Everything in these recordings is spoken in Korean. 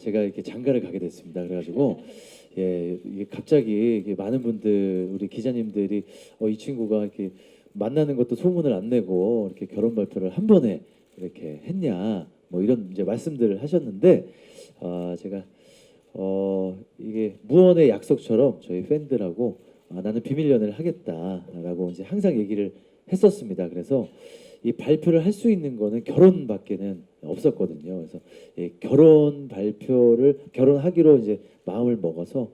제가 이렇게 장가를 가게 됐습니다. 그래가지고 예 갑자기 많은 분들 우리 기자님들이 어, 이 친구가 이렇게 만나는 것도 소문을 안 내고 이렇게 결혼 발표를 한 번에 이렇게 했냐 뭐 이런 이제 말씀들을 하셨는데 아 제가 어 이게 무언의 약속처럼 저희 팬들하고 아, 나는 비밀 연애를 하겠다라고 이제 항상 얘기를 했었습니다. 그래서 이 발표를 할 수 있는 거는 결혼밖에는 없었거든요. 그래서 예, 결혼 발표를 결혼하기로 이제 마음을 먹어서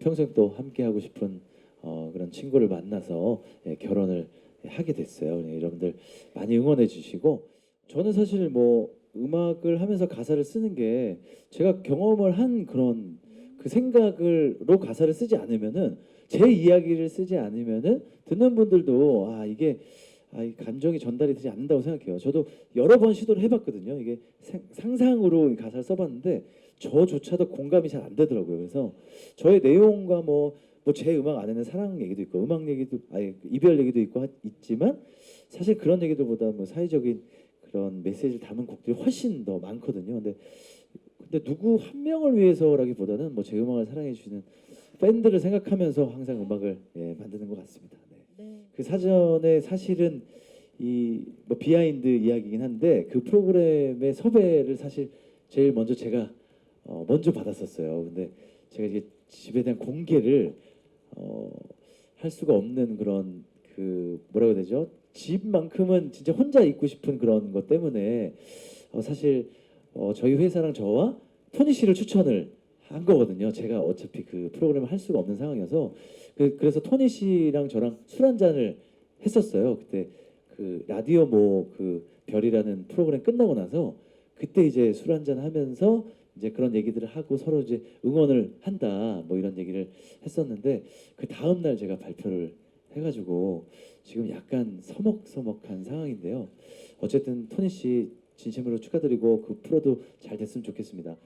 평생 또 함께 하고 싶은 어, 그런 친구를 만나서 예, 결혼을 하게 됐어요. 예, 여러분들 많이 응원해 주시고 저는 사실 뭐 음악을 하면서 가사를 쓰는 게 제가 경험을 한 그런 그 생각을로 가사를 쓰지 않으면은 제 이야기를 쓰지 않으면은 듣는 분들도 아 이게 아, 이 감정이 전달이 되지 않는다고 생각해요. 저도 여러 번 시도를 해봤거든요. 이게 생- 상상으로 이 가사를 써봤는데 저조차도 공감이 잘 안 되더라고요. 그래서 저의 내용과 뭐 뭐 제 음악 안에는 사랑 얘기도 있고 음악 얘기도 아니 이별 얘기도 있고 하- 있지만 사실 그런 얘기들보다 뭐 사회적인 그런 메시지를 담은 곡들이 훨씬 더 많거든요. 근데 근데 누구 한 명을 위해서라기보다는 뭐 제 음악을 사랑해 주시는 팬들을 생각하면서 항상 음악을 예, 만드는 것 같습니다. 네. 네. 그 사전에 사실은 이 뭐 비하인드 이야기긴 한데 그 프로그램의 섭외를 사실 제일 먼저 제가 어 먼저 받았었어요. 근데 제가 이게 집에 대한 공개를 어 할 수가 없는 그런 그 뭐라고 해야 되죠? 집만큼은 진짜 혼자 있고 싶은 그런 것 때문에 어 사실 어 저희 회사랑 저와 토니 씨를 추천을 한 거거든요. 제가 어차피 그 프로그램을 할 수가 없는 상황이어서 그, 그래서 토니 씨랑 저랑 술 한 잔을 했었어요. 그때 그 라디오 뭐 그 별이라는 프로그램 끝나고 나서 그때 이제 술 한 잔 하면서 이제 그런 얘기들을 하고 서로 이제 응원을 한다 뭐 이런 얘기를 했었는데 그 다음 날 제가 발표를 해가지고 지금 약간 서먹서먹한 상황인데요. 어쨌든 토니 씨 진심으로 축하드리고 그 프로도 잘 됐으면 좋겠습니다.